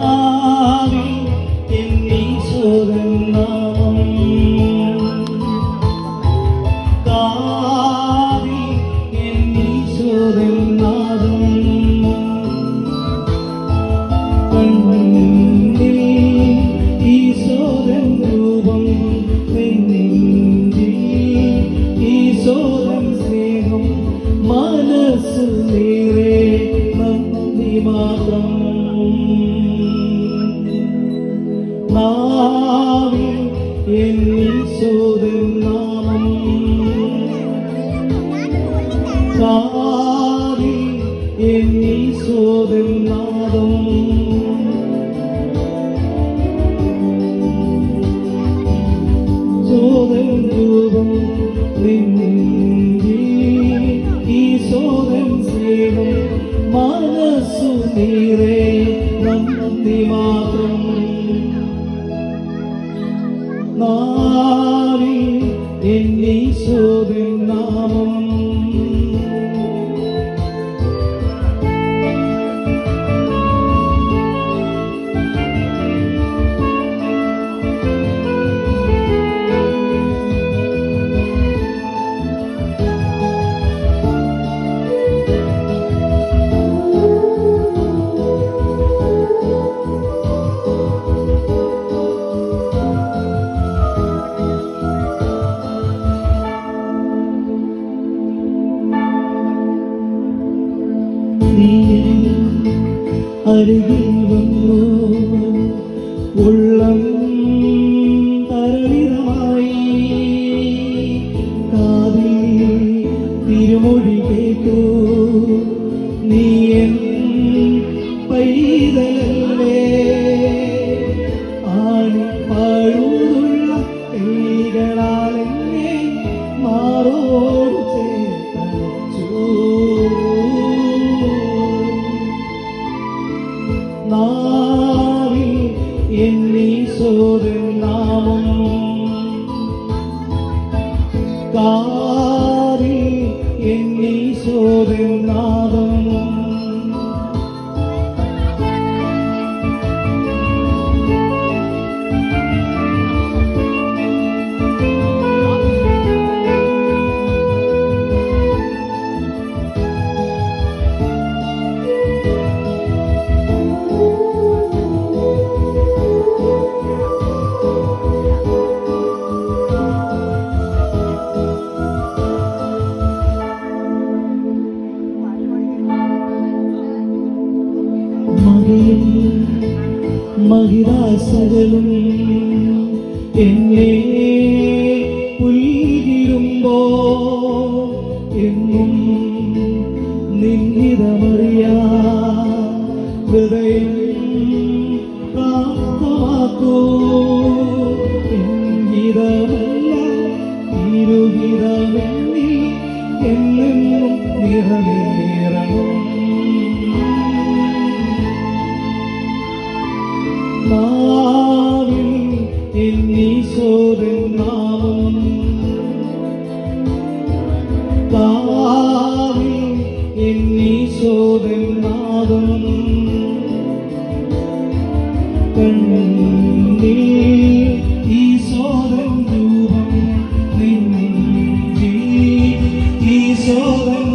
നാവിൽ നാവിൽ എന്നീശോദൻ നാമം. കാവിൽ എന്നീശോദൻ നാദം. സോദൻ രൂപം നിന്നിൽ ഈശോദൻ സേവം മനസ്സു നീറേ നന്ദി മാത്രം. மாறி என்னை சோதனை അരികിൽ വന്നു ഉള്ളം തരളിതമായി കാതിൽ തിരുമൊഴി കേട്ടു. നീ எண்ணி சோறு நாமம். காரி எண்ணி சோறு நாதம் മഹിതാസകലും എന്നെ പുൽകിടുമ്പോ എന്നും നിന്നിതമറിയാ ഹൃദയം പ്രാപ്തമാക്കൂ. എങ്കിതമല്ല ഇരുഹിതമെന്നിൽ എന്നും നിറവേറണം എന്നീശോദൻ നാമം കാവിൽ എന്നീശോദൻ നാദം. കണ്ണിൽ ഈശോദൻ രൂപം നെഞ്ചിൽ ഈശോദൻ